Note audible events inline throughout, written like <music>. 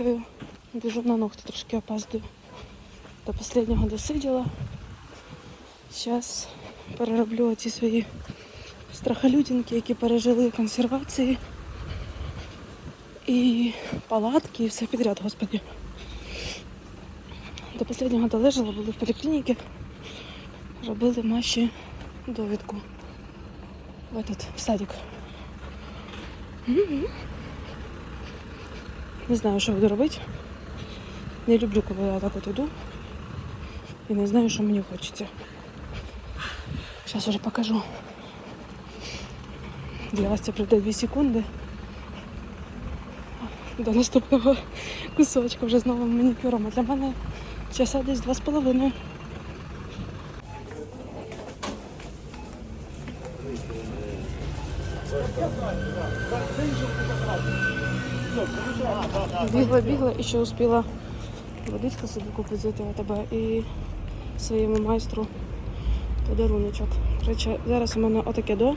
Іду, біжу на ногти, трошки опаздую. До останнього досиділа. Зараз перероблю ці свої страхолюдинки, які пережили консервації. І палатки, і все підряд, господи. До останнього долежала, були в поліклініці. Робили Маші довідку. В этот, в садик. Не знаю, що буду робити. Не люблю, коли я так от іду. І не знаю, що мені хочеться. Зараз уже покажу. Для вас це пройде 2 секунди. До наступного кусочка вже з новим манікюром. А для мене часа десь 2,5. Бігла, бігла і ще успіла водичку собі купити цього тебе і своєму майстру подаруночок. Короче, зараз у мене отаке до.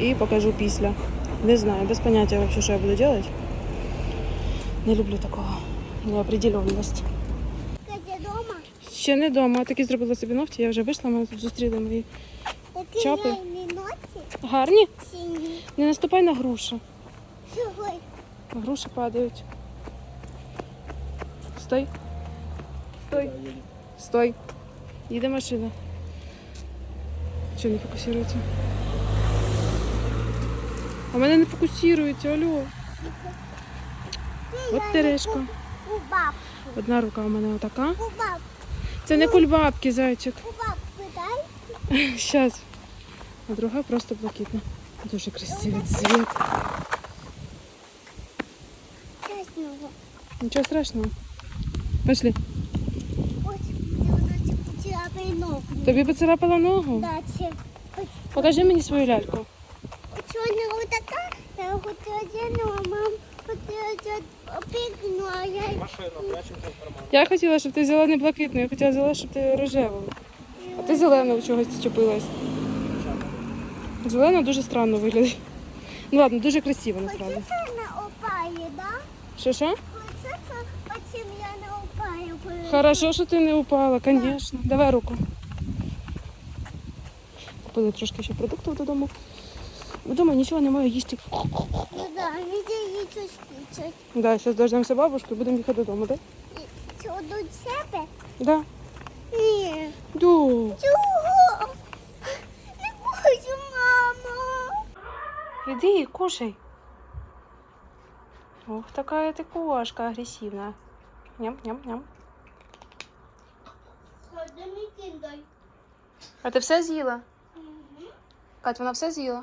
І покажу після. Не знаю, без поняття вообще, що я буду робити. Не люблю такого. Дома? Ще не вдома, таки зробила собі ногті, я вже вийшла, мене тут зустріли мої Такі Чапи. гарні. сині. Не наступай на грушу. Чого? Груші падають. Стой. Стой. Стой. Їде машина. Чи не фокусується? А мене не фокусується, алло. От терешка. Одна рука у мене отака. Це не кульбабки, зайчик. <laughs> Щас. А друга просто блакитна. Дуже красивий цвіт. Нічого страшного. Ногу. Тобі поцарапала ногу? Да, це. Покажи мені свою ляльку. Чорна отака, я хотіла одягну, а мам хотіла опікну, а я Я хотіла, щоб ти взяла не блакитну, я хотіла взяла, щоб ти рожеву. А ти зелену чогось зчепилась. Зелена дуже странно виглядає. Ну ладно, дуже красиво насправді. Оце це не опає, да? Що що? Оце це, потім я не опаю. Хорошо, що ти не упала, звісно. Давай руку. Купили трошки ще продуктів додому. Вдома нічого немає їсти. Ну да, її щось пічать. Да, зараз дождемося бабушки будемо їхати додому, так? Це до себе? Да? Ні. Ду. Чого? Не хочу, мамо. Іди, кушай. Ох, такая ты кошка агрессивная. Ням-ням-ням. А ти все з'їла? Кать, вона все з'їла?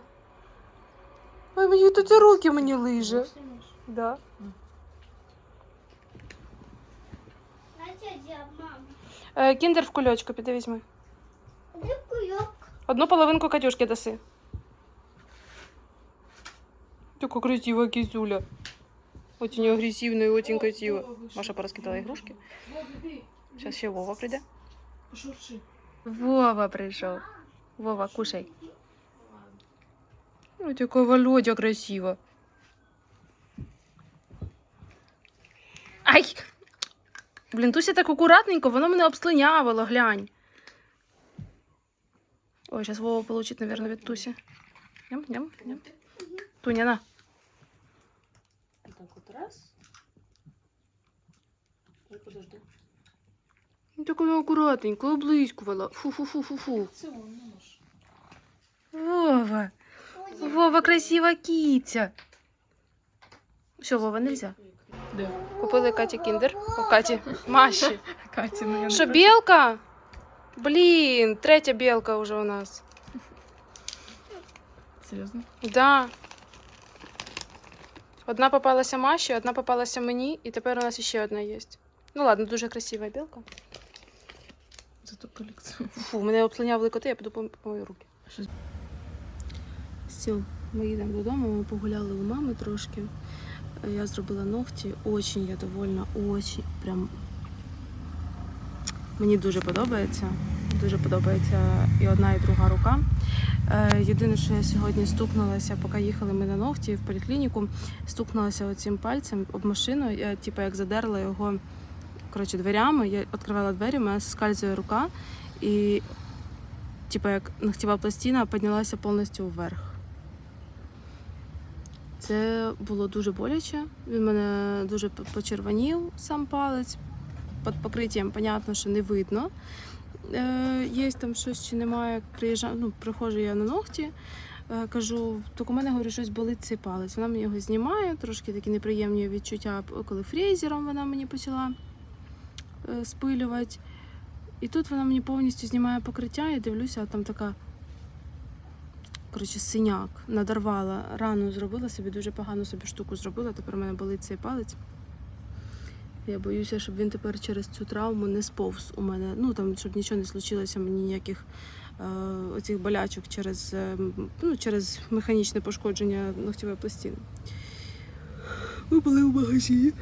Ой, мені тут руки мені лиже. Да. Е, кіндер в кульочку, піди візьми. Кульок? Одну половинку Катюшки даси. Така красива кизюля. Очень агрессивная и очень красиво. Маша пораскидала игрушки. Сейчас ще Вова прийде. Вова прийшов. Вова, кушай. Ой, така Володя красиво. Ай! Блін, Туся так акуратненько, воно мене обслинявило, глянь. Ой, сейчас Вова получит, наверное, від Тусі. Ням, ням, ням. Туня, на. Так от раз. І подожди. Ну, такою акуратненько, облискувала. Фу-фу-фу-фу-фу. Вова. Вова, красива киця. Все, Вова, нельзя. Де? Купили Каті кіндер. О, Каті. Маші. Катя, ну я Що, білка? Блін, третя білка вже у нас. Серйозно? Да. Одна попалася Маші, одна попалася мені, і тепер у нас ще одна є. Ну ладно, дуже красива білка. Зато колекцію. Фу, мене обслиняли коти, я піду пом- помию руки. Все, Ми їдемо додому, ми погуляли у мами трошки. Я зробила ногті. Очень я довольна, очень. Прям мені дуже подобається. Дуже подобається і одна, і друга рука. Е, Єдине, що я сьогодні стукнулася, поки їхали ми на ногті в поліклініку, стукнулася оцим пальцем об машину. Я типу як задерла його коротше, дверями. Я відкривала двері, у мене скальзує рука, і типу як ногтєва пластина піднялася повністю вверх. Це було дуже боляче. Він мене дуже почервонів сам палець. Під покриттям, понятно, що не видно. Е, є там щось чи немає. Приїжджаю, ну, приходжу я на ногті, е, кажу, так у мене говорю, щось болить цей палець. Вона мені його знімає, трошки такі неприємні відчуття, коли фрезером вона мені почала спилювати. І тут вона мені повністю знімає покриття, я дивлюся, а там така коротше, синяк, надарвала рану, зробила собі дуже погану собі штуку зробила. Тепер у мене болить цей палець. Я боюся, щоб він тепер через цю травму не сповз у мене. Ну там, щоб нічого не случилося, мені ніяких е, оцих болячок через, е, ну, через механічне пошкодження ногтєвої пластини. Ми були в магазині.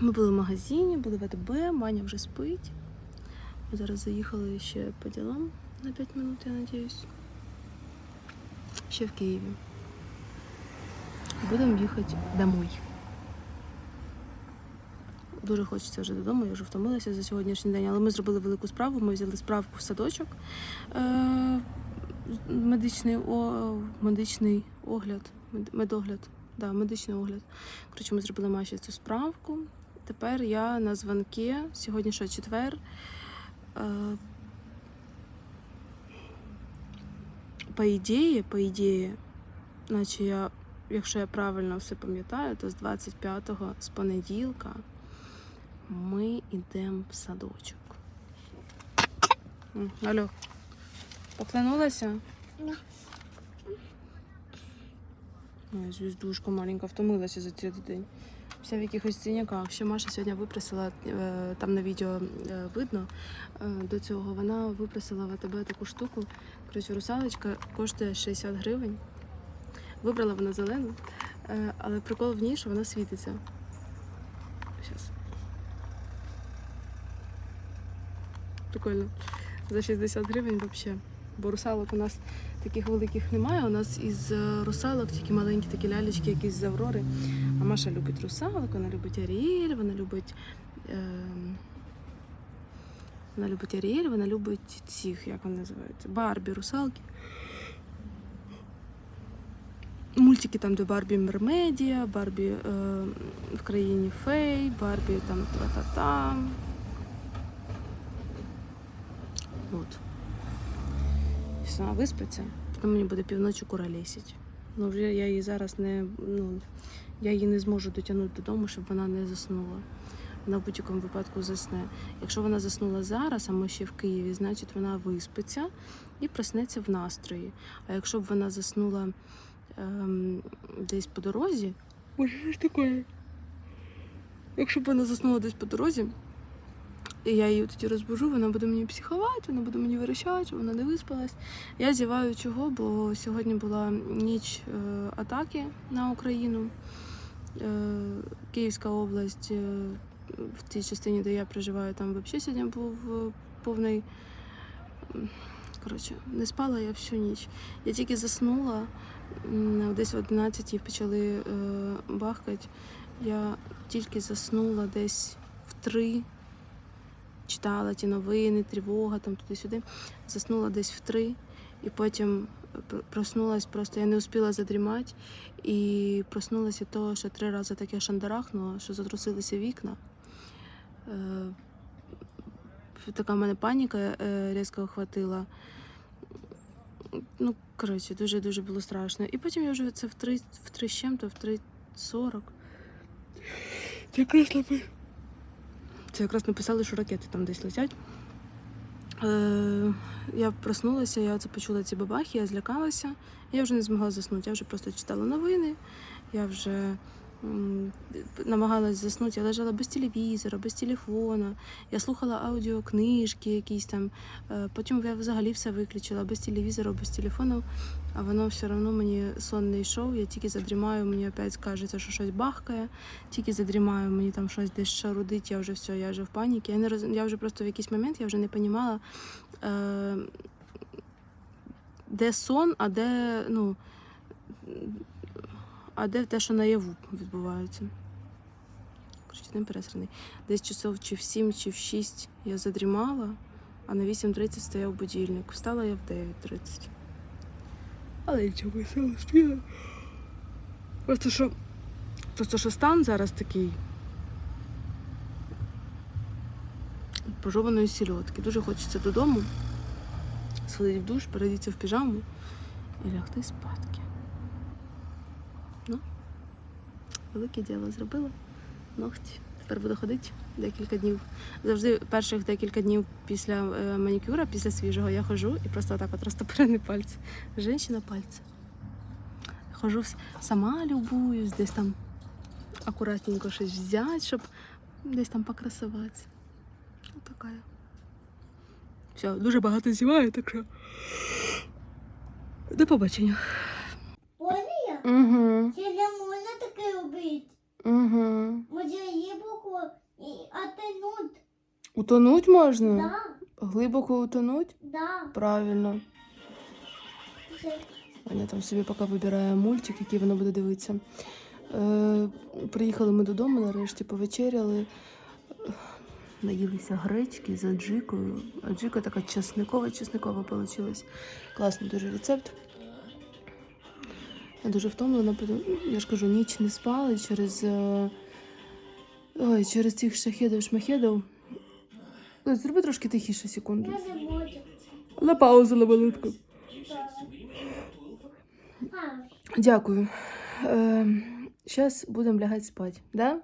Ми були в магазині, були в АТБ, Маня вже спить. Ми зараз заїхали ще по ділам на 5 минут, я надіюсь. Ще в Києві. Будемо їхати домой. Дуже хочеться вже додому, я вже втомилася за сьогоднішній день, але ми зробили велику справу. Ми взяли справку в садочок. Е- медичний, о- медичний огляд. мед- Медогляд. Да, медичний огляд. Коротше, ми зробили Маші цю справку. Тепер я на дзвонки. Сьогодні що четвер. Е, По ідеї, по ідеї, наче я, якщо я правильно все пам'ятаю, то з 25-го, з понеділка, ми йдемо в садочок. Алло, поклонулася? Да. Ой, звіздушка маленька, втомилася за цей день. Вся в якихось синяках. Ще Маша сьогодні випросила, е, там на відео е, видно е, до цього, вона випросила в АТБ таку штуку. Коротше, русалочка коштує 60 гривень. Вибрала вона зелену, але прикол в ній, що вона світиться. Щас. Прикольно. За 60 гривень взагалі. Бо русалок у нас таких великих немає. У нас із е, русалок тільки маленькі такі лялечки, якісь з Аврори. А Маша любить русалок, вона любить Аріель, вона любить. Е, вона любить Аріель, вона любить цих, як вони називаються, Барбі, русалки. Мультики там, де Барбі Мермедія, Барбі е, в країні Фей, Барбі там тра-та-та. От. Якщо вона виспиться, потім мені буде півночі куралісять. Ну, вже я її зараз не. Ну, я її не зможу дотягнути додому, щоб вона не заснула. Вона в будь-якому випадку засне. Якщо вона заснула зараз, а ми ще в Києві, значить вона виспиться і проснеться в настрої. А якщо б вона заснула ем, десь по дорозі, може ж таке. Якщо б вона заснула десь по дорозі, і я її тоді розбужу, вона буде мені психувати, вона буде мені вирішати, вона не виспалась. Я зіваю чого, бо сьогодні була ніч е, атаки на Україну. Е, Київська область, е, в тій частині, де я проживаю, там взагалі сьогодні був повний. Коротше, не спала я всю ніч. Я тільки заснула, десь в 11 почали бахкати. Я тільки заснула десь в 3 читала ті новини, тривога, там туди-сюди. Заснула десь в три, і потім пр- проснулась, просто я не успіла задрімати. І проснулася того, що три рази таке шандарахнуло, що затрусилися вікна. Е, така в мене паніка е, різко охватила. Ну, коротше, дуже-дуже було страшно. І потім я вже це в три, в три з чим-то, в 3.40. Це якраз напи- Це якраз написали, що ракети там десь летять. Е, я проснулася, я це почула ці бабахи, я злякалася. Я вже не змогла заснути. Я вже просто читала новини, я вже намагалась заснути. Я лежала без телевізора, без телефона. Я слухала аудіокнижки якісь там. Е, Потім я взагалі все виключила без телевізора, без телефону. А воно все одно мені сон не йшов. Я тільки задрімаю, мені опять кажеться, що щось бахкає. Тільки задрімаю, мені там щось десь шарудить, я вже все, я вже в паніці. Я роз... я вже просто в якийсь момент я вже не розуміла, е... де сон, а де, ну, а де те, що наяву відбувається. Коротше, день пересраний. Десь часов чи в 7, чи в 6 я задрімала, а на 8.30 стояв будильник. Встала я в 9.30. Але нічого, я успіла. Просто що, просто що стан зараз такий. Пожованої сільотки. Дуже хочеться додому, сходити в душ, передіться в піжаму і лягти спадки. Ну, велике діло зробила. Ногті. Тепер буду ходити декілька днів. Завжди перших декілька днів після е, манікюра, після свіжого, я ходжу і просто так от розтопирені пальці. Женщина пальці. Хожу сама любуюсь, десь там акуратненько щось взяти, щоб десь там покрасуватися. Ось така. Все, дуже багато знімаю, так що. До побачення. Угу. Це не можна таке робити. Угу. Може глибоко і отянуть. Утонуть можна? Да, Глибоко утонуть? да. Правильно. Це Ваня там собі поки вибирає мультик, який вона буде дивитися. Е, приїхали ми додому, нарешті повечеряли. Наїлися гречки з аджикою. Аджика така чесникова, чесникова вийшла. Класний дуже рецепт. Я дуже втомлена, я ж кажу, ніч не спали через, е, ой, через цих шахедів шмахедів. Зроби трошки тихіше секунду. На паузу на малютку. Дякую. Зараз будемо лягати спати, да?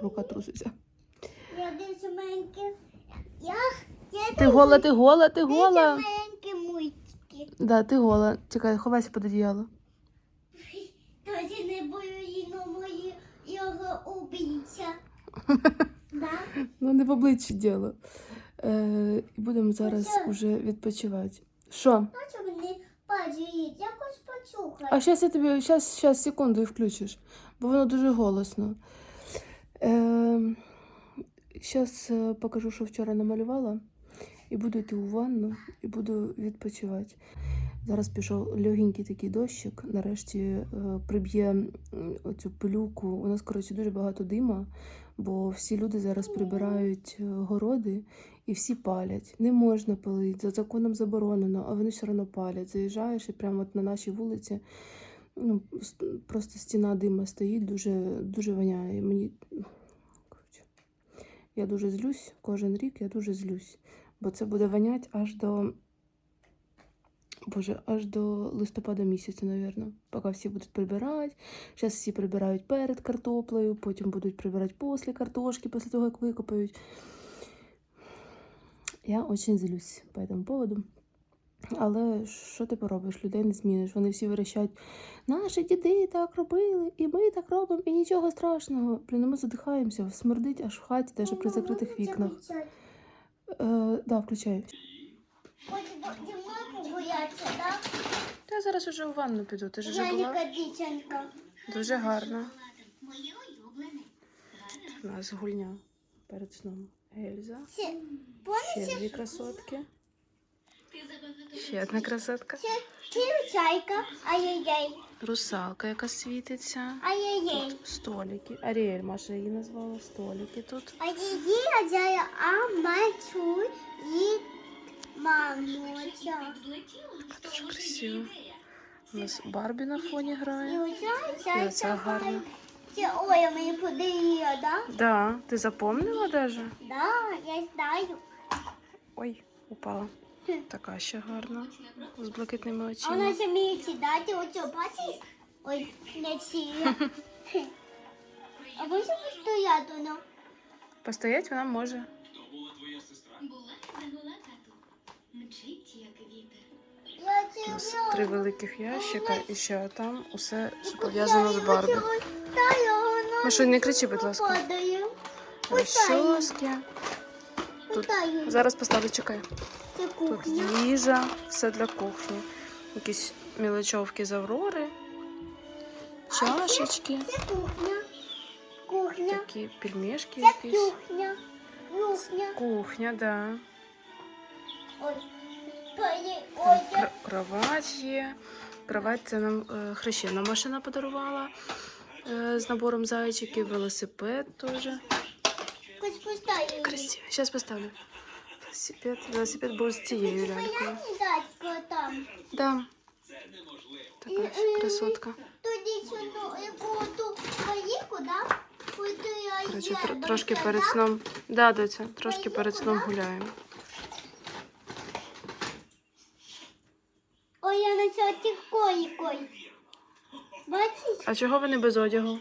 Рука труситься. я десь маленькі. Я, я Ти гола, ти гола, ти гола. маленькі мультики. Да, ти гола. Чекай, ховайся під одіяло. Да? Ну, не в обличчі діло. Е, і будемо зараз Оце. уже відпочивати. Що? Мені якось. А зараз я тобі щас, щас, секунду і включиш, бо воно дуже голосно. Е, зараз покажу, що вчора намалювала, і буду йти у ванну, і буду відпочивати. Зараз пішов легенький такий дощик, нарешті е, приб'є оцю пилюку. У нас, коротше, дуже багато дима, бо всі люди зараз прибирають е, городи і всі палять. Не можна палити, за законом заборонено, а вони все одно палять. Заїжджаєш і прямо от на нашій вулиці ну, просто стіна дима стоїть, дуже, дуже воняє. Мені... Я дуже злюсь, кожен рік я дуже злюсь, бо це буде вонять аж до. Боже, аж до листопада місяця, напевно, поки всі будуть прибирати. Зараз всі прибирають перед картоплею, потім будуть прибирати після картошки, після того, як викопають. Я дуже злюсь по цьому поводу. Але що ти поробиш? Людей не зміниш. Вони всі верещать. Наші діди так робили, і ми так робимо, і нічого страшного. Блін, ну ми задихаємося, смердить аж в хаті, навіть при закритих вікнах. Е, да, включаю. Мною так? Я зараз уже у ванну піду. Ти Жаніка дівчинка. Дуже гарно. У нас гульня перед сном. Ельза. Це, Ще дві красотки. Ще одна красотка. це, це чайка, ай-яй-яй, Русалка, яка світиться. ай-яй-яй. Тут столики. Аріель Маша її назвала столики тут. Ай-яй-яй, а мачу і мамоча. Дуже красиво. У нас Барбі на фоні І грає. оця, І оця гарна. Це Оля мені подарила, да? Да, ти запомнила даже? Да, я знаю. Ой, упала. Така ще гарна. З блакитними А очима. вона ще вміє сідати, оцю бачиш? Ой, не сіє. <laughs> А може стояти воно? Постоять вона може. У нас три великих ящика і ще там усе що пов'язано з Барбі. Маша, не кричи, будь ласка. Розчоски. Тут. Зараз поставлю, чекай. Тут їжа, все для кухні. Якісь мілочовки з Аврори, чашечки, Це кухня. Кухня. такі пельмешки якісь. кухня. Кухня. Кухня, да. Кровать є. Кровать це нам е, хрещена машина подарувала е, з набором зайчиків, велосипед теж. Красиво. Зараз поставлю. Велосипед, велосипед був з цією лялькою. Там. Да. Така красотка. Коротше, трошки перед сном. Да, доця, трошки перед сном гуляємо. Ой, я на цьому койкой. Бачиш? А чого вони без одягу?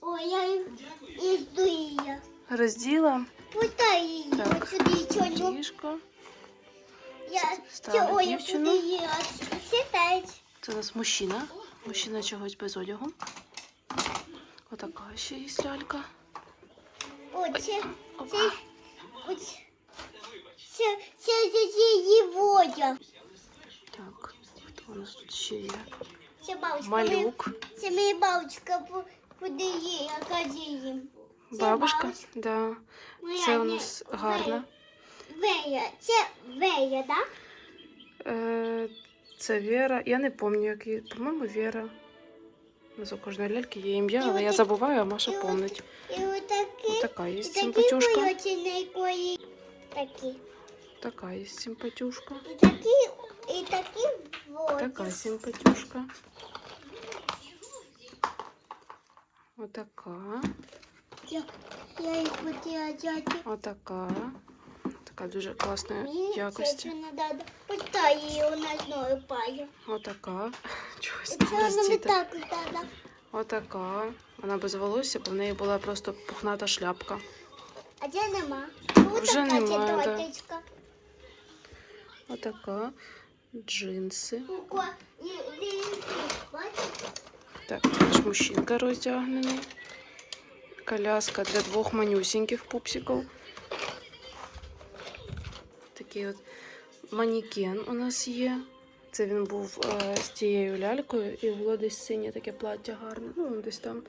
Ой, я їх ізду її. Розділа Пустай її. Так. От сюди чого. ліжко. Я Ставлю ой, я дівчину. буду її сідати. Це у нас мужчина. Мужчина чогось без одягу. Отака ще є лялька. Оце, це, оце, це, це, це, її водя. Так, у нас тут ще є? Це бабушка. Малюк. Це моя бабушка бу- буде її, яка їм. Це Бабушка? Да. Моя Це у Ве- нас гарна. Вея. Це Вея, да? Е, Це Вера. Я не пам'ятаю, як її. По-моєму, Вера. Нас кожної ляльки є ім'я, але я забуваю, а Маша помнить. І отакі, Така є і такі симпатюшка. бойоці на якої такі. Така є симпатюшка. І такі, і такі воді. Така симпатюшка. Отака. Я, я їх хотіла взяти. Отака. Така дуже класної Мені це якості. не треба. Пустай її у нас ною паю. Отака. Чогось Це нам і роздіти. так треба. Отака. Вона без волосся, бо в неї була просто пухната шляпка. А де нема? Ось Вже така нема, да. теточка. Отака. Джинси. Так, ж мужчинка роздягнений. Коляска для двох манюсіньких пупсиків. Такий от манікен у нас є. Це він був е, з тією лялькою і було десь синє таке плаття гарне. Ну, десь там.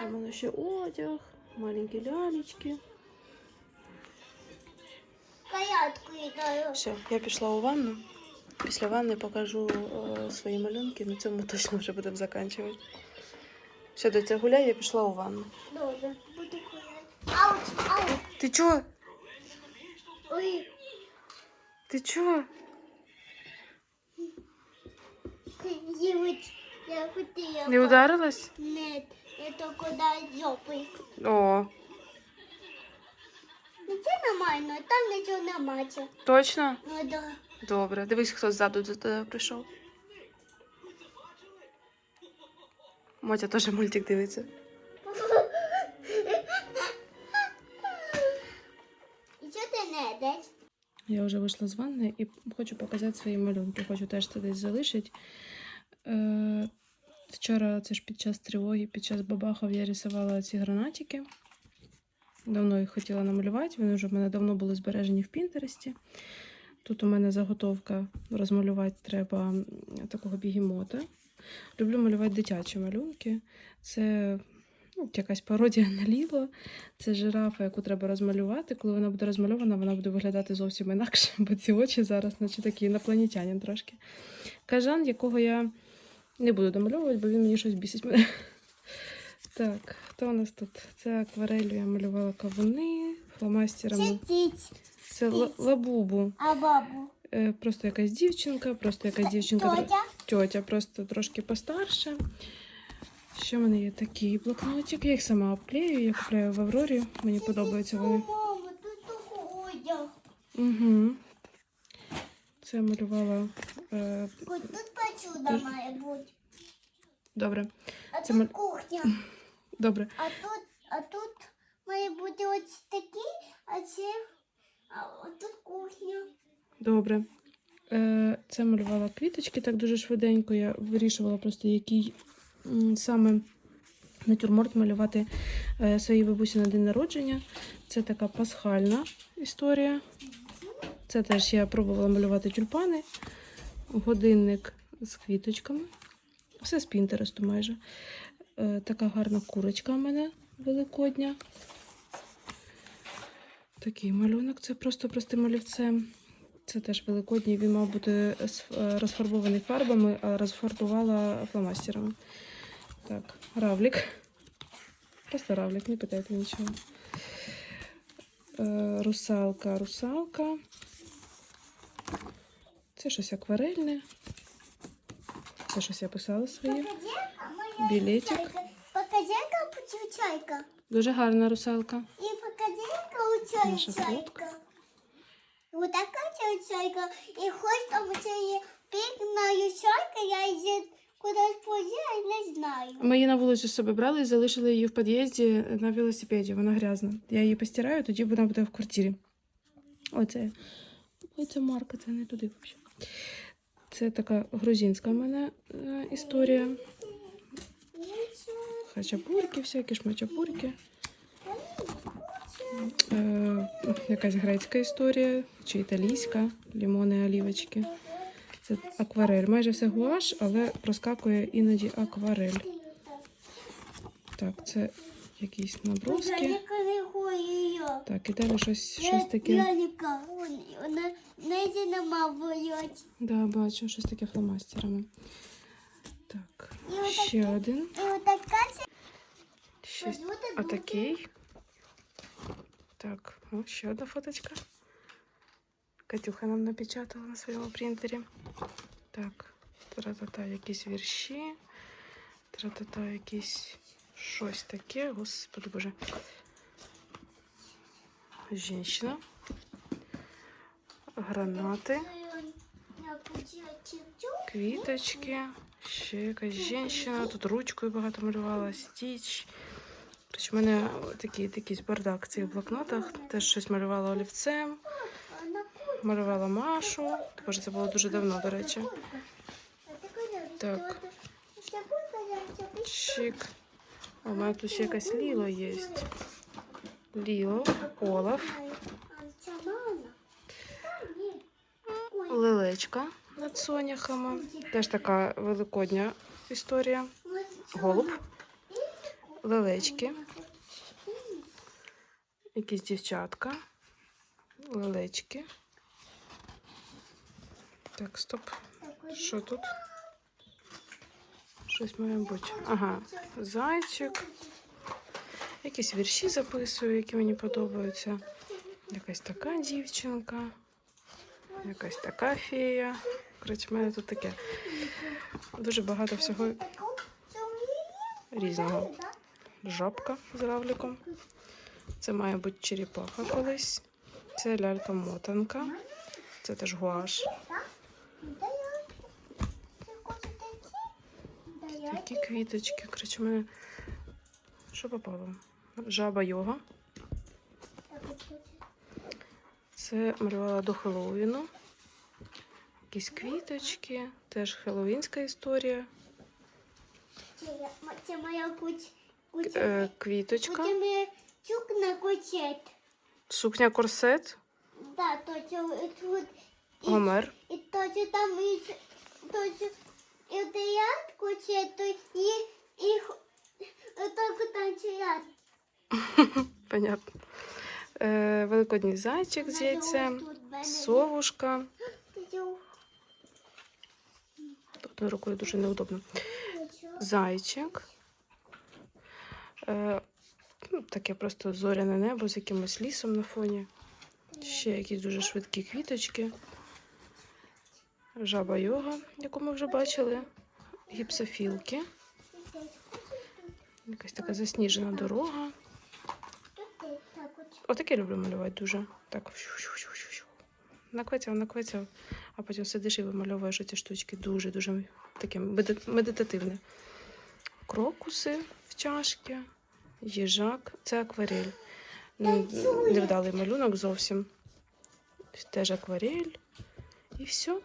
Там воно ще одяг, маленькі лялечки. Все, я пішла у ванну. Після ванни покажу е, свої малюнки. На цьому точно вже будемо закінчувати. Все, до цього гуляй, я пішла у ванну. Добре, буду ходити. Ауч, ауч. Ти чого? Ой, Ти чого? Я хотіла. Не ударилась? Нет, я тільки дай жопи. О, це нормально, там нічого немає. точно? Ну да. Добре. Дивись, хто ззаду до тебе прийшов. Мотя теж мультик дивиться. І що ти не йдеш? Я вже вийшла з ванни і хочу показати свої малюнки. Хочу теж це десь залишити. Е, вчора, це ж під час тривоги, під час бабахов, я рисувала ці гранатики. Давно їх хотіла намалювати. Вони вже в мене давно були збережені в Пінтересті. Тут у мене заготовка розмалювати треба такого бігемота. Люблю малювати дитячі малюнки. Це ну, якась пародія на ліло. Це жирафа, яку треба розмалювати. Коли вона буде розмальована, вона буде виглядати зовсім інакше, бо ці очі зараз, наче такі інопланетянин трошки. Кажан, якого я не буду домальовувати, бо він мені щось бісить мене. Так, хто у нас тут? Це акварелью я малювала кавуни, фломастерами. Це лабубу. а бабу. Е, Просто якась дівчинка, просто якась дівчинка. Тьотя. Тьотя просто трошки постарше. Ще в мене є такий блокнотик. Я їх сама обклею, я купляю в Аврорі. Мені подобаються вони. Угу. Це малювала. Е, тут посуда має бути. добре. А Це тут мал- кухня. <laughs> Добре. А тут, а тут має бути ось такі, а це, а тут кухня. Добре. Е, це малювала квіточки так дуже швиденько. Я вирішувала просто, який саме натюрморт малювати е, своїй бабусі на день народження. Це така пасхальна історія. Це теж я пробувала малювати тюльпани, годинник з квіточками. Все з Пінтересту майже. Е, така гарна курочка в мене великодня. Такий малюнок, це просто простим олівцем. Це теж великодній. Він мав бути е, розфарбований фарбами, а розфарбувала фломастерами. Так, равлік. Просто равлік, не питайте нічого. Е, русалка, русалка. Це щось акварельне. Це щось я писала своє. Білетик. Покажи, яка чайка. Дуже гарна русалка. И покажи, яка у Наша фотка. чайка. Вот така чайка. І хоч там це є пікна чайка, я її кудись позяю, не знаю. Ми її на вулицю з собою брали і залишили її в під'їзді на велосипеді. Вона грязна. Я її постираю, тоді вона буде в квартирі. Оце. Ой, це марка, це не туди взагалі. Це така грузинська в мене е, історія. Хачапурки, всякі шмачапурки. Е, якась грецька історія чи італійська, лімони, олівочки. Це акварель. Майже все гуаш, але проскакує іноді акварель. Так, це якісь наброски. Так, і далі щось, щось таке. Да, бачу, щось таке фломастерами. Так, І ще один. Щось отакий. Так, о, ще одна фоточка. Катюха нам напечатала на своєму принтері. Так, тра-та-та, якісь вірші. Тра-та-та, якісь щось таке. Господи боже. Жінщина. Гранати. Квіточки, ще якась жінка. Тут ручкою багато малювала, стіч. У мене такий якийсь бардак в цих блокнотах. Теж щось малювала олівцем, малювала Машу. Боже, це було дуже давно, до речі. Так. Чик. У мене тут ще якась Ліло є. Ліло, Олаф, лелечка над соняхами. Теж така великодня історія. Голуб, лелечки, якісь дівчатка, лелечки. Так, стоп. Що тут? Щось має бути. Ага, зайчик. Якісь вірші записую, які мені подобаються. Якась така дівчинка. Якась така фея. Коротше, в мене тут таке. Дуже багато всього різного. Жабка з равликом. Це має бути черепаха колись. Це лялька-мотанка. Це теж гуаш. Такі квіточки. Коротше, мене. Що попало? Жаба йога. Це малювала до Хеллоуіну. Якісь квіточки, теж хеллоуінська історія. Це моя куч. Е, квіточка, сукня корсет, Да, то це тут. І, Гомер. і то це там і то це і кучет, то і і так танцюють. <laughs> Понятно. Е, великодній зайчик з яйцем, совушка. <gasps> Одною рукою дуже неудобно. Зайчик. Е, ну, таке просто зоряне небо з якимось лісом на фоні. Ще якісь дуже швидкі квіточки. Жаба йога, яку ми вже бачили. Гіпсофілки. Якась така засніжена дорога. Отаке люблю малювати дуже. Так. щу-щу-щу-щу-щу. Наквецяв, наквецяв, а потім сидиш і вимальовуєш ці штучки. Дуже-дуже таке медитативне. Крокуси в чашки, їжак. Це акварель. Невдалий малюнок зовсім. Теж акварель. І все.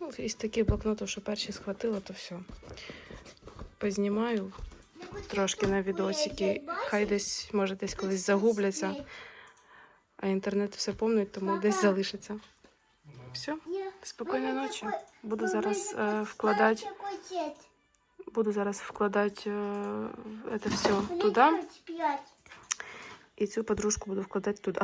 Ну, із таких блокнотів, що перші схватила, то все. Познімаю трошки на відосики. Хай десь, може, десь колись загубляться, а інтернет все помнить, тому десь залишиться. Все, спокійної ночі. Буду зараз е, вкладати, буду зараз вкладати е, це все туди, і цю подружку буду вкладати туди.